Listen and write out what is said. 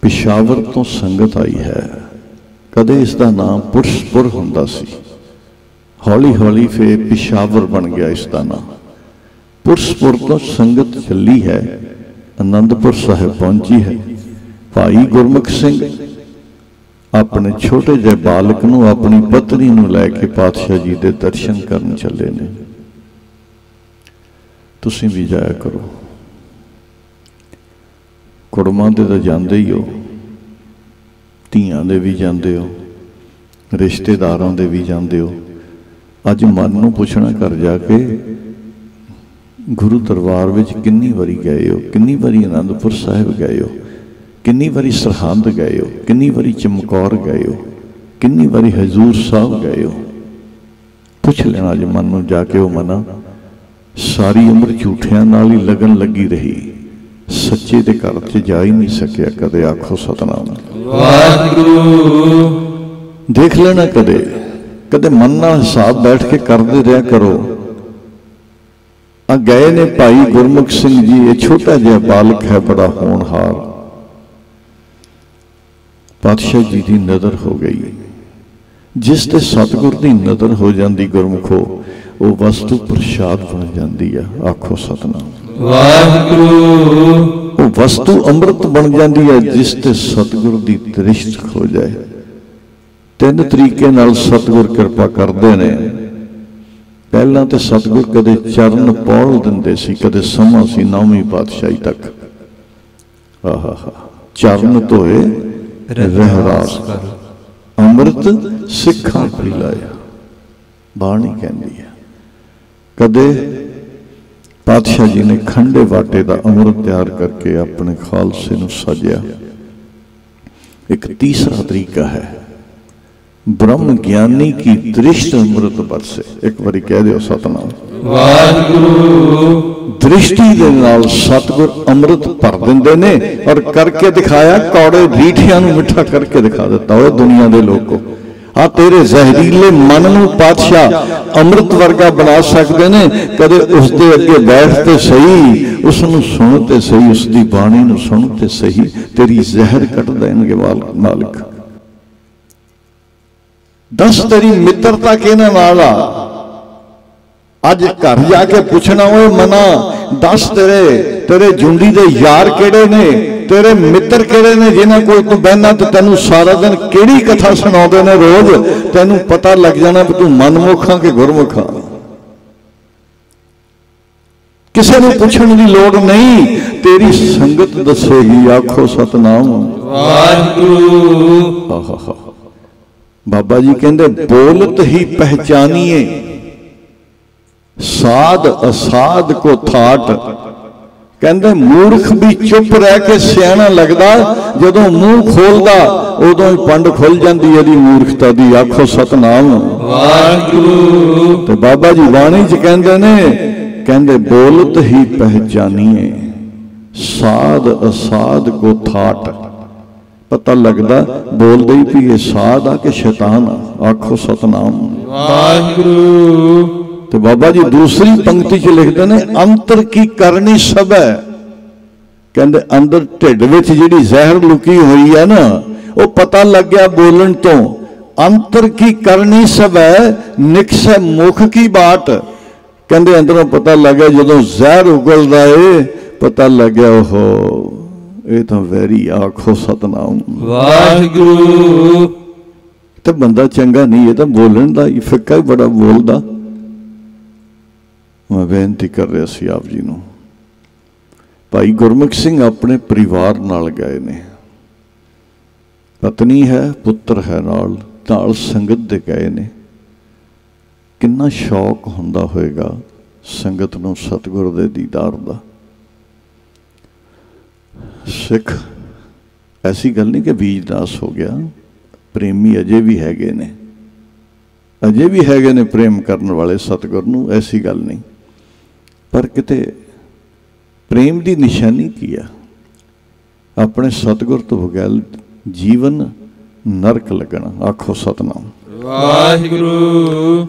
ਪਿਸ਼ਾਵਰ ਤੋਂ ਸੰਗਤ ਆਈ ਹੈ। ਕਦੇ ਇਸ ਦਾ ਨਾਮ ਪੁਰਸ਼ਪੁਰ ਹੁੰਦਾ ਸੀ। ਹੌਲੀ ਹੌਲੀ ਫੇ ਪਿਸ਼ਾਵਰ ਬਣ ਗਿਆ ਇਸ ਦਾ ਨਾਮ। ਪੁਰਸ਼ਪੁਰ ਤੋਂ ਸੰਗਤ ਚੱਲੀ ਹੈ ਆਨੰਦਪੁਰ ਸਾਹਿਬ ਪਹੁੰਚੀ ਹੈ। ਭਾਈ ਗੁਰਮੁਖ ਸਿੰਘ ਆਪਣੇ ਛੋਟੇ ਜਿਹੇ ਬਾਲਕ ਨੂੰ ਆਪਣੀ ਪਤਨੀ ਨੂੰ ਲੈ ਕੇ ਪਾਤਸ਼ਾਹ ਜੀ ਦੇ ਦਰਸ਼ਨ ਕਰਨ ਚੱਲੇ ਨੇ। ਤੁਸੀਂ ਵੀ ਜਾਇਆ ਕਰੋ। ਕੁੜਮਾਂ ਦੇ ਤਾਂ ਜਾਂਦੇ ਹੀ ਹੋ। ਧੀਆਂ ਦੇ ਵੀ ਜਾਂਦੇ ਹੋ। ਰਿਸ਼ਤੇਦਾਰਾਂ ਦੇ ਵੀ ਜਾਂਦੇ ਹੋ। ਅੱਜ ਮਨ ਨੂੰ ਪੁੱਛਣਾ ਕਰ ਜਾ ਕੇ ਗੁਰੂ ਦਰਬਾਰ ਵਿੱਚ ਕਿੰਨੀ ਵਾਰੀ ਗਏ ਹੋ? ਕਿੰਨੀ ਵਾਰੀ ਆਨੰਦਪੁਰ ਸਾਹਿਬ ਗਏ ਹੋ? ਕਿੰਨੀ ਵਾਰੀ ਸਰਹੰਦ ਗਏ ਹੋ? ਕਿੰਨੀ ਵਾਰੀ ਚਮਕੌਰ ਗਏ ਹੋ? ਕਿੰਨੀ ਵਾਰੀ ਹਜ਼ੂਰ ਸਾਹਿਬ ਗਏ ਹੋ? ਪੁੱਛ ਲੈਣਾ ਅੱਜ ਮਨ ਨੂੰ ਜਾ ਕੇ ਉਹ ਮਨਾ। ਸਾਰੀ ਉਮਰ ਝੂਠਿਆਂ ਨਾਲ ਹੀ ਲਗਨ ਲੱਗੀ ਰਹੀ। ਸੱਚੇ ਦੇ ਘਰ 'ਚ ਜਾ ਹੀ ਨਹੀਂ ਸਕਿਆ ਕਦੇ ਆਖੋ ਸਤਨਾਮ। ਵਾਹਿਗੁਰੂ। ਦੇਖ ਲੈਣਾ ਕਦੇ ਕਦੇ ਮਨ ਨਾਲ ਹਿਸਾਬ ਬੈਠ ਕੇ ਕਰਦੇ ਰਿਹਾ ਕਰੋ। ਆ ਗਏ ਨੇ ਭਾਈ ਗੁਰਮੁਖ ਸਿੰਘ ਜੀ ਇਹ ਛੋਟਾ ਜਿਹਾ ਬਾਲਕ ਹੈ ਬੜਾ ਹੋਣਹਾਰ। ਪਾਤਸ਼ਾਹ ਜੀ ਦੀ ਨਜ਼ਰ ਹੋ ਗਈ। ਜਿਸ ਤੇ ਸਤਿਗੁਰ ਦੀ ਨਜ਼ਰ ਹੋ ਜਾਂਦੀ ਗੁਰਮੁਖੋ ਉਹ ਵਸਤੂ ਪ੍ਰਸ਼ਾਦ ਬਣ ਜਾਂਦੀ ਆ ਆਖੋ ਸਤਨਾਮ। ਵਾਹਿਗੁਰੂ। ਉਹ ਵਸਤੂ ਅੰਮ੍ਰਿਤ ਬਣ ਜਾਂਦੀ ਹੈ ਜਿਸ ਤੇ ਸਤਿਗੁਰ ਦੀ ਦ੍ਰਿਸ਼ਟ ਹੋ ਜਾਏ। ਤਿੰਨ ਤਰੀਕੇ ਨਾਲ ਸਤਿਗੁਰ ਕਿਰਪਾ ਕਰਦੇ ਨੇ। ਪਹਿਲਾਂ ਤੇ ਸਤਿਗੁਰ ਕਦੇ ਚਰਨ ਪੌਲ ਦਿੰਦੇ ਸੀ, ਕਦੇ ਸਮਾਂ ਸੀ ਨੌਵੀਂ ਪਾਤਸ਼ਾਹੀ ਤੱਕ। ਆਹਾ ਚਰਨ ਧੋਏ, ਰਹਿਰਾਸ ਅੰਮ੍ਰਿਤ ਸਿੱਖਾਂ ਪਿਲਾਇਆ ਬਾਣੀ ਕਹਿੰਦੀ ਹੈ, ਕਦੇ ਪਾਤਸ਼ਾਹ ਜੀ ਨੇ ਖੰਡੇ ਵਾਟੇ ਦਾ ਅੰਮ੍ਰਿਤ ਤਿਆਰ ਕਰਕੇ ਆਪਣੇ ਖਾਲਸੇ ਨੂੰ ਸਜਿਆ। ਇੱਕ ਤੀਸਰਾ ਤਰੀਕਾ ਹੈ। ਬ੍ਰਹਮ ਗਿਆਨੀ ਕੀ ਦ੍ਰਿਸ਼ਟ ਅੰਮ੍ਰਿਤ ਬਰਸੇ ਇੱਕ ਵਾਰੀ ਕਹਿ ਦਿਓ ਸਤਨਾਮ। ਵਾਹਿਗੁਰੂ। ਦ੍ਰਿਸ਼ਟੀ ਦੇ ਨਾਲ ਸਤਿਗੁਰ ਅੰਮ੍ਰਿਤ ਭਰ ਦਿੰਦੇ ਨੇ ਔਰ ਕਰਕੇ ਦਿਖਾਇਆ ਕੌੜੇ ਰੀਠਿਆਂ ਨੂੰ ਮਿੱਠਾ ਕਰਕੇ ਦਿਖਾ ਦਿੱਤਾ। ਓਏ ਦੁਨੀਆ ਦੇ ਲੋਕੋ। ਆ ਤੇਰੇ ਜ਼ਹਿਰੀਲੇ ਮਨ ਨੂੰ ਪਾਤਸ਼ਾਹ ਅੰਮ੍ਰਿਤ ਵਰਗਾ ਬਣਾ ਸਕਦੇ ਨੇ, ਕਦੇ ਉਸ ਦੇ ਅੱਗੇ ਬੈਠ ਤੇ ਸਹੀ ਉਸ ਨੂੰ ਸੁਣ ਤੇ ਸਹੀ ਉਸ ਦੀ ਬਾਣੀ ਨੂੰ ਸੁਣ ਤੇ ਸਹੀ, ਤੇਰੀ ਜ਼ਹਿਰ ਕੱਢ ਦੇਣਗੇ ਮਾਲ- ਮਾਲਕ। ਦੱਸ ਤੇਰੀ ਮਿੱਤਰਤਾ ਕਿਹਨਾਂ ਨਾਲ ਆ? ਅੱਜ ਘਰ ਜਾ ਕੇ ਪੁੱਛਣਾ ਓਏ ਮਨਾ, ਦੱਸ ਤੇਰੇ ਤੇਰੇ ਜੁੰਡੀ ਦੇ ਯਾਰ ਕਿਹੜੇ ਨੇ? ਤੇਰੇ ਮਿੱਤਰ ਕਿਹੜੇ ਨੇ ਜਿਨ੍ਹਾਂ ਕੋਲ ਤੂੰ ਬਹਿਨਾ ਤੇ ਤੈਨੂੰ ਸਾਰਾ ਦਿਨ ਕਿਹੜੀ ਕਥਾ ਸੁਣਾਉਂਦੇ ਨੇ ਰੋਜ਼? ਤੈਨੂੰ ਪਤਾ ਲੱਗ ਜਾਣਾ ਵੀ ਤੂੰ ਮਨਮੁਖਾਂ ਕਿ ਗੁਰਮੁਖਾਂ ਕਿਸੇ ਨੂੰ ਪੁੱਛਣ ਦੀ ਲੋੜ ਨਹੀਂ ਤੇਰੀ ਸੰਗਤ ਦੱਸੇਗੀ ਆਖੋ ਸਤਨਾਮ। ਵਾਹਿਗੁਰੂ। ਬਾਬਾ ਜੀ ਕਹਿੰਦੇ ਬੋਲਤ ਹੀ ਪਹਿਚਾਨੀਏ। ਸਾਧ ਅਸਾਧ ਕੋ ਥਾਟ। ਕਹਿੰਦੇ ਮੂਰਖ ਵੀ ਚੁੱਪ ਰਹਿ ਕੇ ਸਿਆਣਾ ਲੱਗਦਾ ਜਦੋਂ ਮੂੰਹ ਖੋਲਦਾ ਉਦੋਂ ਹੀ ਪੰਡ ਖੁੱਲ ਜਾਂਦੀ ਇਹਦੀ ਮੂਰਖਤਾ ਦੀ ਆਖੋ ਸਤਨਾਮ। ਵਾਹਿਗੁਰੂ। ਤੇ ਬਾਬਾ ਜੀ ਬਾਣੀ ਚ ਕਹਿੰਦੇ ਨੇ ਕਹਿੰਦੇ ਬੋਲਤ ਹੀ ਪਹਿਚਾਨੀਏ ਸਾਧ ਅਸਾਧ ਕੋ ਥਾਟ। ਪਤਾ ਲੱਗਦਾ ਬੋਲਦੇ ਹੀ ਵੀ ਇਹ ਸਾਧ ਆ ਕਿ ਸ਼ੈਤਾਨ ਆ। ਆਖੋ ਸਤਨਾਮ। ਵਾਹਿਗੁਰੂ। ਤੇ ਬਾਬਾ ਜੀ ਦੂਸਰੀ ਪੰਕਤੀ 'ਚ ਲਿਖਦੇ ਨੇ ਅੰਤਰ ਕੀ ਕਰਨੀ ਸਭ ਹੈ। ਕਹਿੰਦੇ ਅੰਦਰ ਢਿੱਡ ਵਿੱਚ ਜਿਹੜੀ ਜ਼ਹਿਰ ਲੁਕੀ ਹੋਈ ਹੈ ਨਾ ਉਹ ਪਤਾ ਲੱਗਿਆ ਬੋਲਣ ਤੋਂ। ਅੰਤਰ ਕੀ ਕਰਨੀ ਸਭ ਹੈ ਨਿਕਸੈ ਮੁਖ ਕੀ ਬਾਤ। ਕਹਿੰਦੇ ਅੰਦਰੋਂ ਪਤਾ ਲੱਗਿਆ ਜਦੋਂ ਜ਼ਹਿਰ ਉਗਲਦਾ ਏ ਪਤਾ ਲੱਗਿਆ ਉਹ ਇਹ ਤਾਂ ਵੈਰੀ ਆਖੋ ਸਤਨਾਮ। ਵਾਹਿਗੁਰੂ। ਤੇ ਬੰਦਾ ਚੰਗਾ ਨਹੀਂ ਇਹ ਤਾਂ ਬੋਲਣ ਦਾ ਹੀ ਫਿੱਕਾ ਹੀ ਬੜਾ ਬੋਲਦਾ। ਮੈਂ ਬੇਨਤੀ ਕਰ ਰਿਹਾ ਸੀ ਆਪ ਜੀ ਨੂੰ। ਭਾਈ ਗੁਰਮੁਖ ਸਿੰਘ ਆਪਣੇ ਪਰਿਵਾਰ ਨਾਲ ਗਏ ਨੇ। ਪਤਨੀ ਹੈ, ਪੁੱਤਰ ਹੈ ਨਾਲ ਨਾਲ ਸੰਗਤ ਦੇ ਗਏ ਨੇ। ਕਿੰਨਾ ਸ਼ੌਕ ਹੁੰਦਾ ਹੋਵੇਗਾ ਸੰਗਤ ਨੂੰ ਸਤਿਗੁਰ ਦੇ ਦੀਦਾਰ ਦਾ। ਸਿੱਖ, ਐਸੀ ਗੱਲ ਨਹੀਂ ਕਿ ਬੀਜ ਨਾਸ ਹੋ ਗਿਆ, ਪ੍ਰੇਮੀ ਅਜੇ ਵੀ ਹੈਗੇ ਨੇ। ਅਜੇ ਵੀ ਹੈਗੇ ਨੇ ਪ੍ਰੇਮ ਕਰਨ ਵਾਲੇ ਸਤਿਗੁਰ ਨੂੰ, ਐਸੀ ਗੱਲ ਨਹੀਂ। ਪਰ ਕਿਤੇ ਪ੍ਰੇਮ ਦੀ ਨਿਸ਼ਾਨੀ ਕੀ ਆ? ਆਪਣੇ ਸਤਿਗੁਰ ਤੋਂ ਬਗੈਰ ਜੀਵਨ ਨਰਕ ਲੱਗਣਾ, ਆਖੋ ਸਤਨਾਮ। ਵਾਹਿਗੁਰੂ।